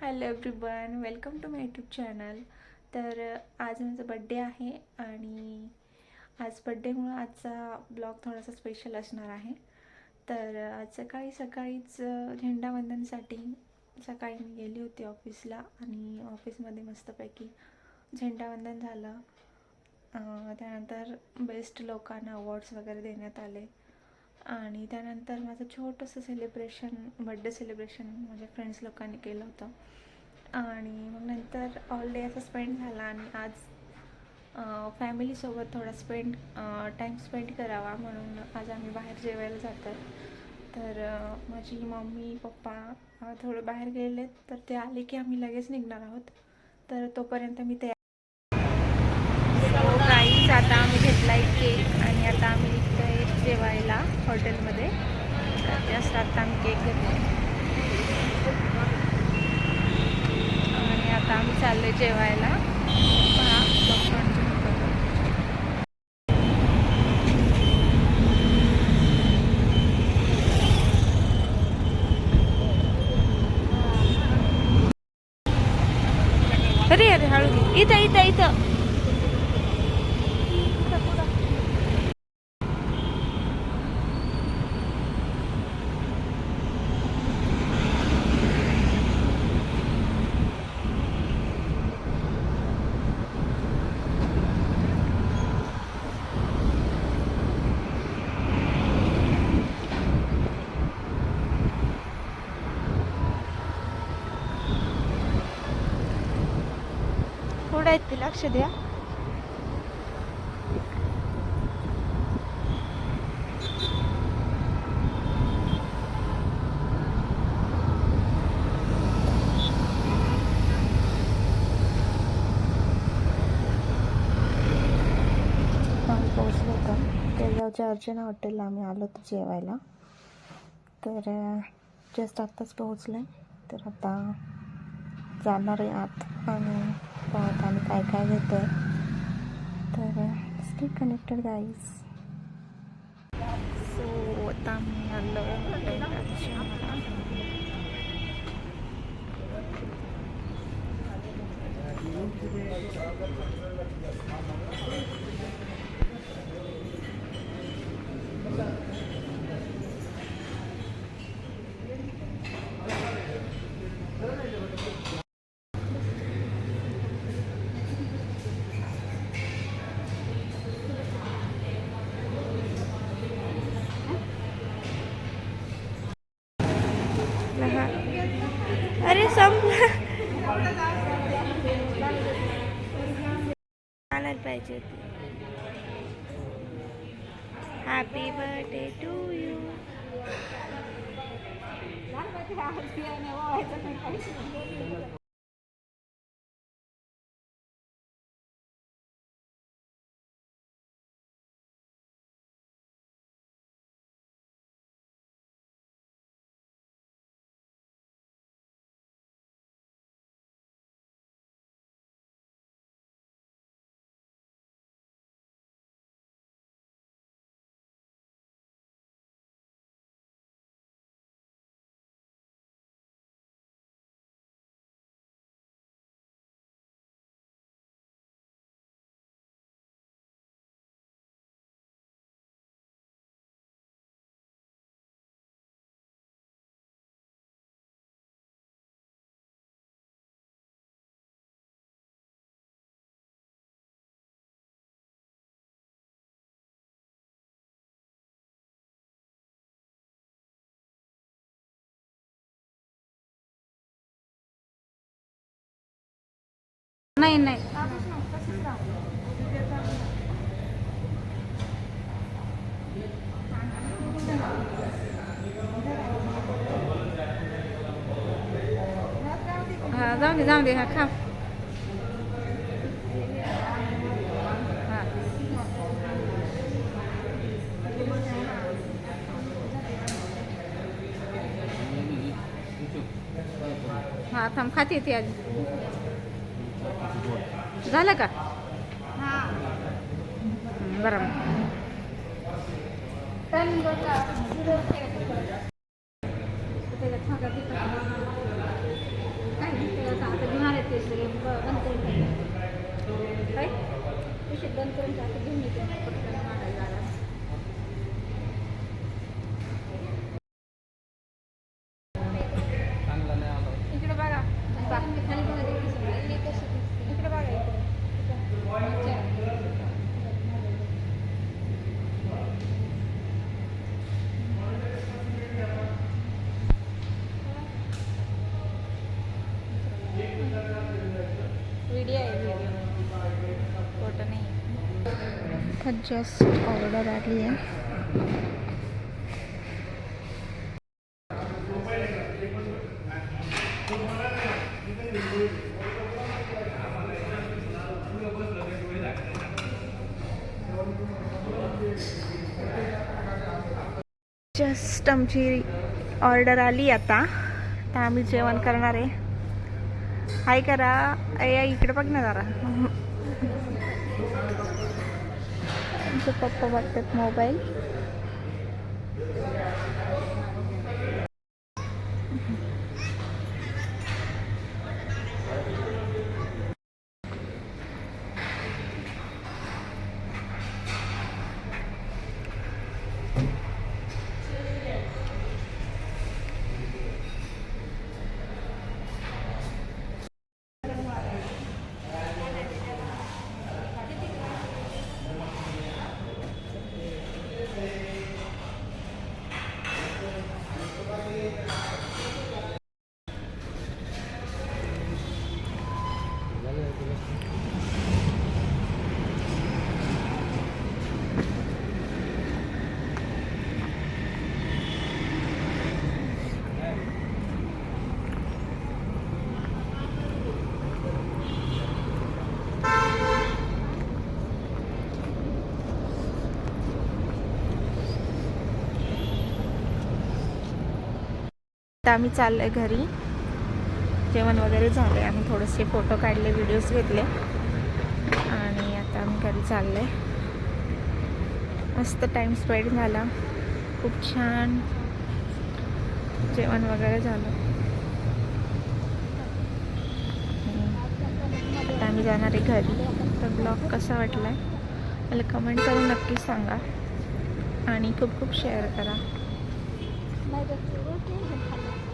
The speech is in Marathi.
Hello everyone welcome to my YouTube channel तर आज माझा बड्डे आहे आणि आज बड्डेमुळं आजचा ब्लॉग थोडासा स्पेशल असणार आहे. तर आज सकाळी सकाळीच झेंडावंदनसाठी सकाळी मी गेली होती ऑफिसला आणि ऑफिसमध्ये मस्तपैकी झेंडावंदन झालं. त्यानंतर बेस्ट लोकांना अवॉर्ड्स वगैरे देण्यात आले. आणि त्यानंतर माझं छोटंसं सेलिब्रेशन बड्डे सेलिब्रेशन माझ्या फ्रेंड्स लोकांनी केलं होतं. आणि मग नंतर ऑल डे असं स्पेंड झाला आणि आज फॅमिलीसोबत थोडा स्पेंड टाईम स्पेंड करावा म्हणून आज आम्ही बाहेर जेवायला जातो तर माझी मम्मी पप्पा थोडं बाहेर गेलेत तर ते आले की आम्ही लगेच निघणार आहोत. तर तोपर्यंत मी तयार सो आता आम्ही घेतला एक केक आणि आता आम्ही निघतोय जेवायला हॉटेलमध्ये. जस्ट आता आम्ही केक घेतो आणि आता आम्ही चाललो जेवायला. पहा, अरे अरे हळू. इथं इथं इथं. थोडं आहेत ते लक्ष द्या. आम्ही होतो. केळगावच्या अर्चना हॉटेलला आम्ही आलो होतो जेवायला. तर जस्ट आत्ताच पोहोचलं तर आता जाणार आहे आत आणि पाहत आम्ही काय काय घेतो आहे तर स्टे कनेक्टेड गाईज सो आता आम्ही आलो हॉटेल पाहिजे होती हॅपी बर्थडे टू यू नाही नाही हा जाऊ दे जाऊ दे हा खा हा. हा थांब खाते ती आधी झालं का? हं, बरं. काय? बंद करून घेऊन येते पटकन मागायला आला. इकडे बघा बा, खाली बघा ते कसं आहे. इकडे बघा इकडे व्हिडिओ आहे व्हिडिओ फोटो आता जस्ट ऑर्डर आली आहे जस्ट आमची ऑर्डर आली आता. तर आम्ही जेवण करणार आहे. हाय करा. या इकडे बघ ना जरा. आमचे पप्पा बघतात मोबाईल आता आम्ही चाललो आहे घरी. जेवण वगैरे झाले आम्ही थोडेसे फोटो काढले व्हिडिओज घेतले. आणि आता आम्ही घरी चाललो आहे मस्त टाईम स्पेंड झाला. खूप छान जेवण वगैरे झालं. आता आम्ही जाणार आहे घरी. तर ब्लॉग कसा वाटला आहे मला कमेंट करून नक्की सांगा. आणि खूप खूप शेअर करा. Baju tidur.